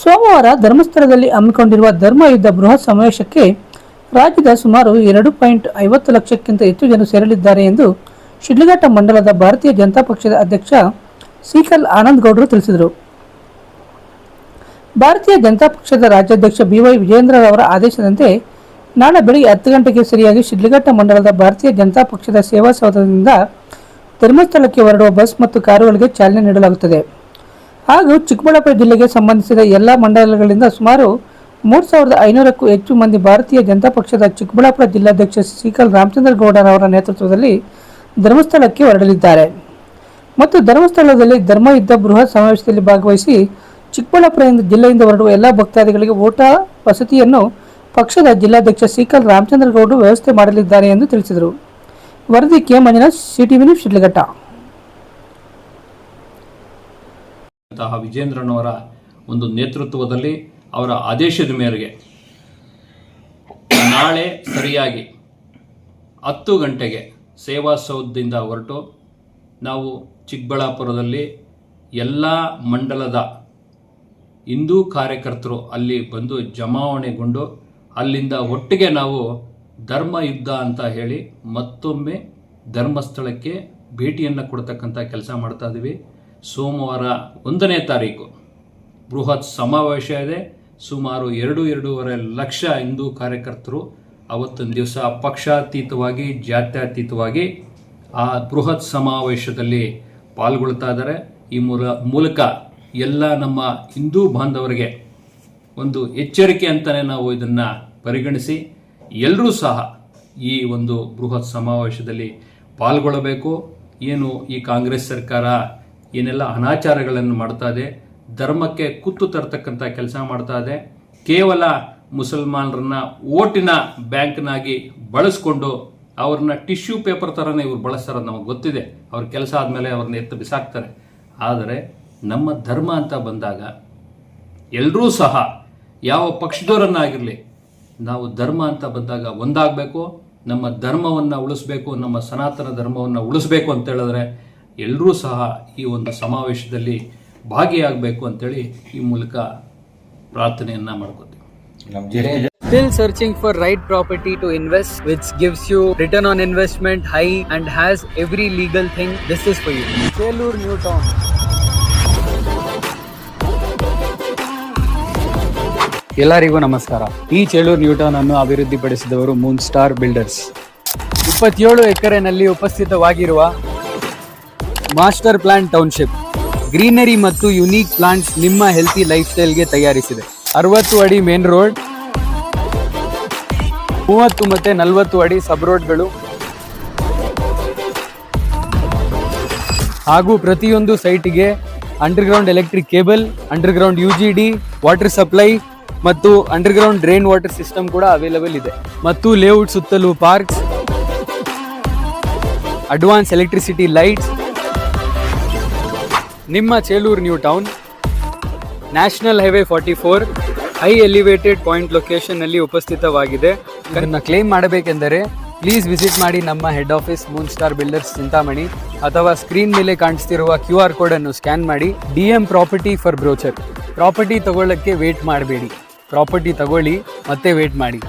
ಸೋಮವಾರ ಧರ್ಮಸ್ಥಳದಲ್ಲಿ ಹಮ್ಮಿಕೊಂಡಿರುವ ಧರ್ಮ ಯುದ್ಧ ಬೃಹತ್ ಸಮಾವೇಶಕ್ಕೆ ರಾಜ್ಯದ ಸುಮಾರು ಎರಡು ಪಾಯಿಂಟ್ ಐವತ್ತು ಲಕ್ಷಕ್ಕಿಂತ ಹೆಚ್ಚು ಜನರು ಸೇರಲಿದ್ದಾರೆ ಎಂದು ಶಿಡ್ಲಘಟ್ಟ ಮಂಡಲದ ಭಾರತೀಯ ಜನತಾ ಪಕ್ಷದ ಅಧ್ಯಕ್ಷ ಸಿಕಲ್ ಆನಂದ್ ಗೌಡರು ತಿಳಿಸಿದರು. ಭಾರತೀಯ ಜನತಾ ಪಕ್ಷದ ರಾಜ್ಯಾಧ್ಯಕ್ಷ ಬಿವೈ ವಿಜೇಂದ್ರರವರ ಆದೇಶದಂತೆ ನಾಳೆ ಬೆಳಿಗ್ಗೆ ಹತ್ತು ಗಂಟೆಗೆ ಸರಿಯಾಗಿ ಶಿಡ್ಲಘಟ್ಟ ಮಂಡಲದ ಭಾರತೀಯ ಜನತಾ ಪಕ್ಷದ ಸೇವಾ ಸೌಧದಿಂದ ಧರ್ಮಸ್ಥಳಕ್ಕೆ ಹೊರಡುವ ಬಸ್ ಮತ್ತು ಕಾರುಗಳಿಗೆ ಚಾಲನೆ ನೀಡಲಾಗುತ್ತದೆ. ಹಾಗೂ ಚಿಕ್ಕಬಳ್ಳಾಪುರ ಜಿಲ್ಲೆಗೆ ಸಂಬಂಧಿಸಿದ ಎಲ್ಲ ಮಂಡಲಗಳಿಂದ ಸುಮಾರು ಮೂರು ಸಾವಿರದ ಐನೂರಕ್ಕೂ ಹೆಚ್ಚು ಮಂದಿ ಭಾರತೀಯ ಜನತಾ ಪಕ್ಷದ ಚಿಕ್ಕಬಳ್ಳಾಪುರ ಜಿಲ್ಲಾಧ್ಯಕ್ಷ ಸಿಕಲ್ ರಾಮಚಂದ್ರ ಗೌಡರವರ ನೇತೃತ್ವದಲ್ಲಿ ಧರ್ಮಸ್ಥಳಕ್ಕೆ ಹೊರಡಲಿದ್ದಾರೆ. ಮತ್ತು ಧರ್ಮಸ್ಥಳದಲ್ಲಿ ಧರ್ಮ ಯುದ್ಧ ಬೃಹತ್ ಸಮಾವೇಶದಲ್ಲಿ ಭಾಗವಹಿಸಿ ಚಿಕ್ಕಬಳ್ಳಾಪುರ ಜಿಲ್ಲೆಯಿಂದ ಹೊರಡುವ ಎಲ್ಲ ಭಕ್ತಾದಿಗಳಿಗೆ ಓಟ ವಸತಿಯನ್ನು ಪಕ್ಷದ ಜಿಲ್ಲಾಧ್ಯಕ್ಷ ಸಿಕಲ್ ರಾಮಚಂದ್ರ ಗೌಡರು ವ್ಯವಸ್ಥೆ ಮಾಡಲಿದ್ದಾರೆ ಎಂದು ತಿಳಿಸಿದರು. ವರದಿ ಕೆ ಮಂಜುನಾಥ್ ಸಿಟಿವಿ ಶಿಡ್ಲಘಟ್ಟ. ಅಂತಹ ವಿಜೇಂದ್ರನವರ ಒಂದು ನೇತೃತ್ವದಲ್ಲಿ ಅವರ ಆದೇಶದ ಮೇರೆಗೆ ನಾಳೆ ಸರಿಯಾಗಿ ಹತ್ತು ಗಂಟೆಗೆ ಸೇವಾ ಸೌಧದಿಂದ ಹೊರಟು ನಾವು ಚಿಕ್ಕಬಳ್ಳಾಪುರದಲ್ಲಿ ಎಲ್ಲ ಮಂಡಲದ ಹಿಂದೂ ಕಾರ್ಯಕರ್ತರು ಅಲ್ಲಿ ಬಂದು ಜಮಾವಣೆಗೊಂಡು ಅಲ್ಲಿಂದ ಒಟ್ಟಿಗೆ ನಾವು ಧರ್ಮ ಯುದ್ಧ ಅಂತ ಹೇಳಿ ಮತ್ತೊಮ್ಮೆ ಧರ್ಮಸ್ಥಳಕ್ಕೆ ಭೇಟಿಯನ್ನು ಕೊಡ್ತಕ್ಕಂಥ ಕೆಲಸ ಮಾಡ್ತಾ ಇದ್ದೀವಿ. ಸೋಮವಾರ ಒಂದನೇ ತಾರೀಕು. ಬೃಹತ್ ಸಮಾವೇಶ ಇದೆ. ಸುಮಾರು ಎರಡು, ಎರಡೂವರೆ ಲಕ್ಷ ಹಿಂದೂ ಕಾರ್ಯಕರ್ತರು ಅವತ್ತೊಂದು ದಿವಸ ಪಕ್ಷಾತೀತವಾಗಿ, ಜಾತ್ಯತೀತವಾಗಿ ಆ ಬೃಹತ್ ಸಮಾವೇಶದಲ್ಲಿ ಪಾಲ್ಗೊಳ್ತಾ ಇದ್ದಾರೆ. ಈ ಮೂಲ, ಮೂಲಕ ಎಲ್ಲ ನಮ್ಮ ಹಿಂದೂ ಬಾಂಧವರಿಗೆ ಒಂದು ಎಚ್ಚರಿಕೆ ಅಂತಲೇ ನಾವು ಇದನ್ನು ಪರಿಗಣಿಸಿ ಎಲ್ಲರೂ ಸಹ ಈ ಒಂದು ಬೃಹತ್ ಸಮಾವೇಶದಲ್ಲಿ ಪಾಲ್ಗೊಳ್ಳಬೇಕು. ಏನು ಈ ಕಾಂಗ್ರೆಸ್ ಸರ್ಕಾರ ಏನೆಲ್ಲ ಅನಾಚಾರಗಳನ್ನು ಮಾಡ್ತಾ ಇದೆ, ಧರ್ಮಕ್ಕೆ ಕುತ್ತು ತರ್ತಕ್ಕಂಥ ಕೆಲಸ ಮಾಡ್ತಾ ಇದೆ, ಕೇವಲ ಮುಸಲ್ಮಾನರನ್ನ ಓಟಿನ ಬ್ಯಾಂಕ್ನಾಗಿ ಬಳಸ್ಕೊಂಡು ಅವ್ರನ್ನ ಟಿಶ್ಯೂ ಪೇಪರ್ ಥರನೇ ಇವ್ರು ಬಳಸ್ತಾರೆ ನಮಗೆ ಗೊತ್ತಿದೆ. ಅವ್ರ ಕೆಲಸ ಆದಮೇಲೆ ಅವ್ರನ್ನ ಎತ್ತು ಬಿಸಾಕ್ತಾರೆ. ಆದರೆ ನಮ್ಮ ಧರ್ಮ ಅಂತ ಬಂದಾಗ ಎಲ್ಲರೂ ಸಹ ಯಾವ ಪಕ್ಷದವರನ್ನಾಗಿರಲಿ ನಾವು ಧರ್ಮ ಅಂತ ಬಂದಾಗ ಒಂದಾಗಬೇಕು, ನಮ್ಮ ಧರ್ಮವನ್ನು ಉಳಿಸ್ಬೇಕು, ನಮ್ಮ ಸನಾತನ ಧರ್ಮವನ್ನು ಉಳಿಸ್ಬೇಕು ಅಂತ ಹೇಳಿದ್ರೆ ಎಲ್ಲರೂ ಸಹ ಈ ಒಂದು ಸಮಾವೇಶದಲ್ಲಿ ಭಾಗಿಯಾಗಬೇಕು ಅಂತೇಳಿ ಈ ಮೂಲಕ ಪ್ರಾರ್ಥನೆಯನ್ನು ಮಾಡ್ಕೋತೀವಿ Still searching for right property to invest, which gives you return on investment high and has every legal thing. This is for you. Kelur New Town. ಎಲ್ಲರಿಗೂ ನಮಸ್ಕಾರ ಈ ಚೇಳೂರು ನ್ಯೂಟನ್ ಅನ್ನು ಅಭಿವೃದ್ಧಿಪಡಿಸಿದವರು ಮೂನ್ ಸ್ಟಾರ್ ಬಿಲ್ಡರ್ಸ್ ಇಪ್ಪತ್ತೇಳು ಎಕರೆನಲ್ಲಿ ಉಪಸ್ಥಿತವಾಗಿರುವ ಮಾಸ್ಟರ್ ಪ್ಲಾನ್ ಟೌನ್ಶಿಪ್ ಗ್ರೀನರಿ ಮತ್ತು unique plants ನಿಮ್ಮ healthy life ಸ್ಟೈಲ್ಗೆ ತಯಾರಿಸಿದೆ. ಅರವತ್ತು ಅಡಿ ಮೇನ್ ರೋಡ್ ಮೂವತ್ತು ಮತ್ತೆ ನಲವತ್ತು ಅಡಿ ಸಬ್ ರೋಡ್ಗಳು ಹಾಗೂ ಪ್ರತಿಯೊಂದು ಸೈಟಿಗೆ underground electric cable underground U G D water supply ಮತ್ತು ಅಂಡರ್ಗ್ರೌಂಡ್ ಡ್ರೈನ್ ವಾಟರ್ ಸಿಸ್ಟಮ್ ಕೂಡ ಅವೈಲಬಲ್ ಇದೆ. ಮತ್ತು ಲೇಔಟ್ ಸುತ್ತಲೂ ಪಾರ್ಕ್ಸ್ ಅಡ್ವಾನ್ಸ್ ಎಲೆಕ್ಟ್ರಿಸಿಟಿ ಲೈಟ್ಸ್ ನಿಮ್ಮ Chelur new town, national highway forty four, high elevated point ಲೊಕೇಶನ್ನಲ್ಲಿ ಉಪಸ್ಥಿತವಾಗಿದೆ. ಇದನ್ನು ಕ್ಲೇಮ್ ಮಾಡಬೇಕೆಂದರೆ ಪ್ಲೀಸ್ ವಿಸಿಟ್ ಮಾಡಿ ನಮ್ಮ head office moon star builders Chintamani ಅಥವಾ ಸ್ಕ್ರೀನ್ ಮೇಲೆ ಕಾಣಿಸ್ತಿರುವ ಕ್ಯೂ ಆರ್ ಕೋಡನ್ನು ಸ್ಕ್ಯಾನ್ ಮಾಡಿ D M property for brochure. Property ತಗೊಳ್ಳೋಕ್ಕೆ wait ಮಾಡಬೇಡಿ. ಪ್ರಾಪರ್ಟಿ ತಗೊಳ್ಳಿ, ಮತ್ತೆ ವೇಟ್ ಮಾಡಿ.